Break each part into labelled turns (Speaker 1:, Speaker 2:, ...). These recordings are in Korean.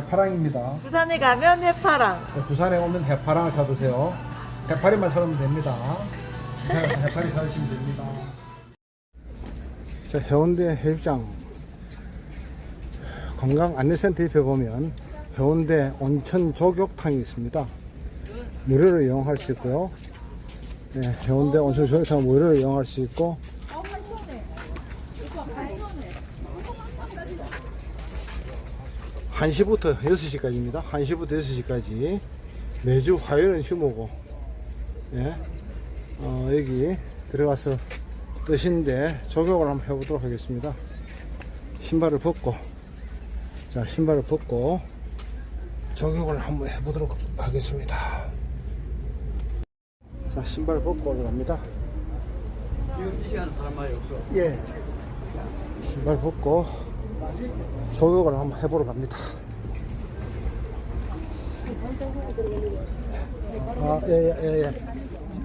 Speaker 1: 해파랑입니다.
Speaker 2: 부산에 가면 해파랑.
Speaker 1: 네, 부산에 오면 해파랑을 사드세요. 해파리만 사면 됩니다. 부산에서 해파리 사드시면 됩니다. 자, 해운대 해수장 관광 안내센터 옆에 보면 해운대 온천 조격탕이 있습니다. 무료로 이용할 수 있고요. 네, 해운대 온천 조격탕 무료로 이용할 수 있고 1시부터 6시까지입니다. 1시부터 6시까지 매주 화요일은 휴무고 예. 어, 여기 들어가서 뜨신데 조격을 한번 해보도록 하겠습니다. 신발을 벗고 자 신발을 벗고 조격을 한번 해보도록 하겠습니다. 자 신발을 벗고 올라갑니다.
Speaker 3: 지금 이 시간은 바람 많이 없어.
Speaker 1: 예. 신발 벗고 조격을 한번 해보러 갑니다. 아, 예, 예, 예, 예.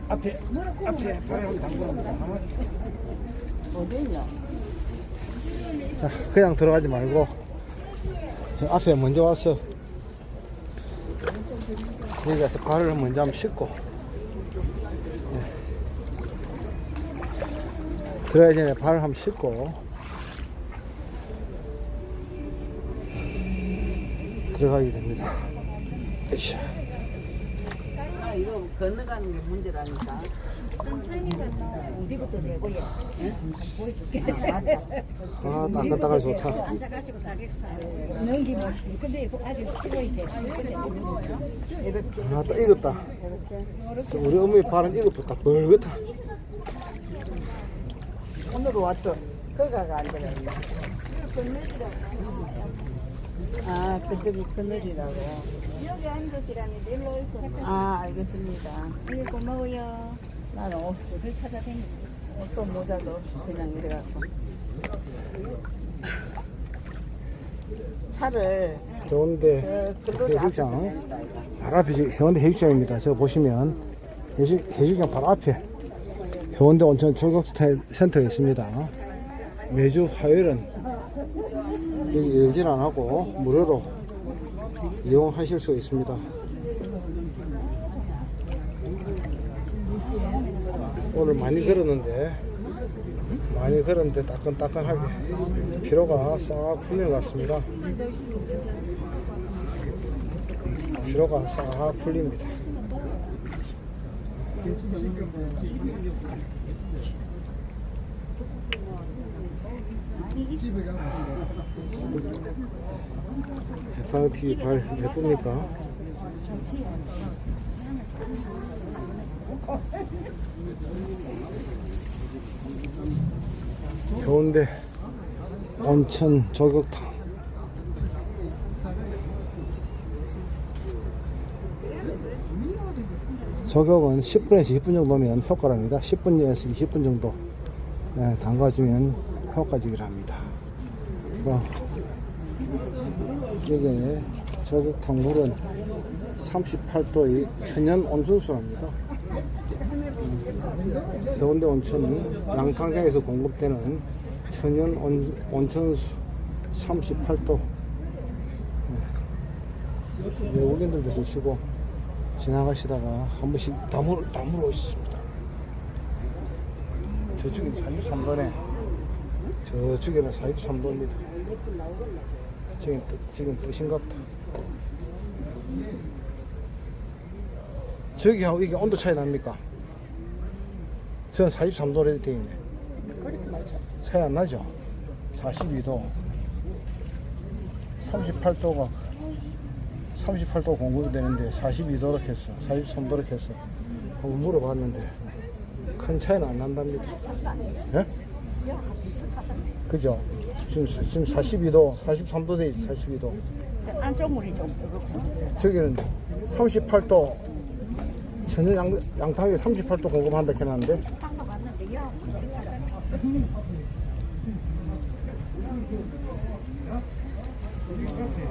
Speaker 1: 앞에, 앞에 발을 한번 담그랍니다. 자, 그냥 들어가지 말고, 앞에 먼저 와서, 여기 가서 발을 먼저 한번 씻고, 들어가기 전에 발을 한번 씻고 들어가게 됩니다. 으쌰.
Speaker 4: 아, 이거 건너가는 게 문제라니까.
Speaker 1: 아, 따끈따끈 좋다.
Speaker 5: 앉아가지고 다객살 넘기면 근데 이거 아직 뜨거이 돼. 이렇게
Speaker 1: 아, 딱 익었다. 저 우리 어머니 발은 익었다. 벌겋다.
Speaker 4: 오늘 왔어. 거가가 안 들어있네. 아, 그쪽이 그늘이라고.
Speaker 5: 여기 앉으시라니 내일로 있어.
Speaker 4: 아, 알겠습니다.
Speaker 5: 이게 고마워요.
Speaker 4: 나는 옷,
Speaker 5: 그걸 찾아다니는
Speaker 4: 옷도 모자도 없이 그냥 이래갖고. 차를
Speaker 1: 해운대
Speaker 4: 저 근로자 앞에서
Speaker 1: 해수장.
Speaker 4: 내린다, 이거.
Speaker 1: 바로 앞에 지금 해운대 해수장입니다. 저 보시면 해수, 해수장 바로 앞에 해운대 온천 조격 센터가 있습니다. 매주 화요일은 여기 열진 안 하고 무료로 이용하실 수 있습니다. 오늘 많이 걸었는데 많이 걸었는데 따끈따끈하게 피로가 싹 풀린 것 같습니다. 피로가 싹 풀립니다. 해파랑 TV 발 예쁩니까? 해운대 온천 조격탕 저격은 10분에서 20분 정도면 효과랍니다. 10분에서 20분 정도 네, 담가주면 효과적이랍니다. 그럼 여기에 저격탕 물은 38도의 천연 온천수랍니다. 음, 해운대 온천은 양탕장에서 공급되는 천연 온, 온천수 38도 네. 외국인들도 드시고 지나가시다가 한 번씩 담으러, 담으러 오셨습니다. 저쪽에 43도네. 저쪽에는 43도입니다. 지금, 뜨- 지금 뜨신갑다. 저기하고 이게 온도 차이 납니까? 저는 43도로 되어 있네. 차이 안 나죠? 42도. 38도가 38도 공급이 되는데 42도로 했어. 43도로 했어. 한번 물어봤는데 큰 차이는 안 난답니다. 예? 그죠? 지금, 지금 42도, 43도 돼 있지, 42도.
Speaker 5: 안쪽 물이 좀 그렇고.
Speaker 1: 저기는 38도, 전혀 양, 양탕에 38도 공급한다 해놨는데.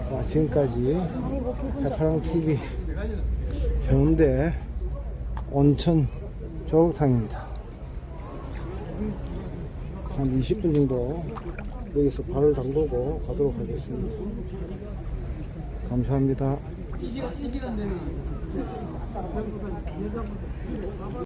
Speaker 1: 자, 지금까지 해파랑 TV 해운대 온천 조격탕입니다. 한 20분 정도 여기서 발을 담그고 가도록 하겠습니다. 감사합니다.